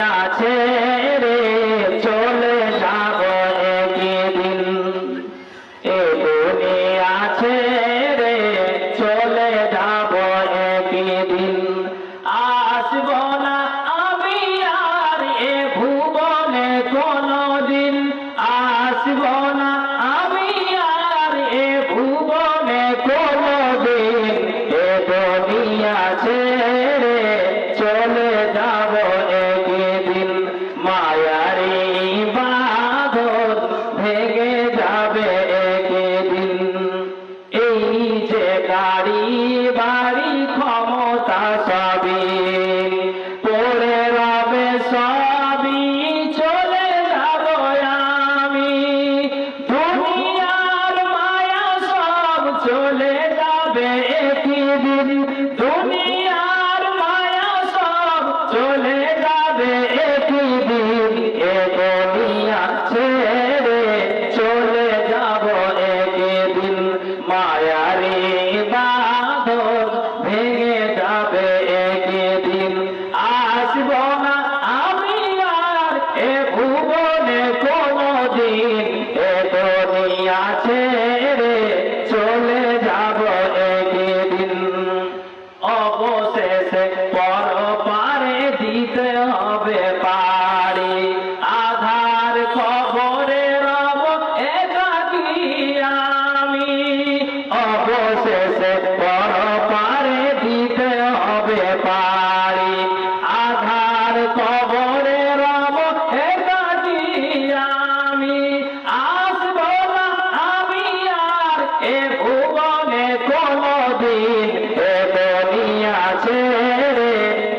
আছে বাড়ি বাড়ি ক্ষমতা সবে। পরে রবে সবই চলে যাব আমি। দুনিয়ার মায়া সব চলে যাবে একদিন। দুনিয়া আছে এ ভুবনে কোনদিন এ আছে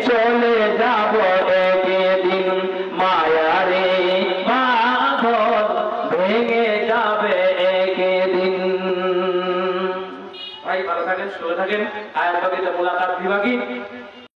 চলে যাব একদিন। মায়ারে বাঁধন ভেঙে যাবে একদিন। ভাই, ভালো থাকেন, সুস্থ থাকেন। আয়াত বাকিতে মোলাকাত বিভাগী।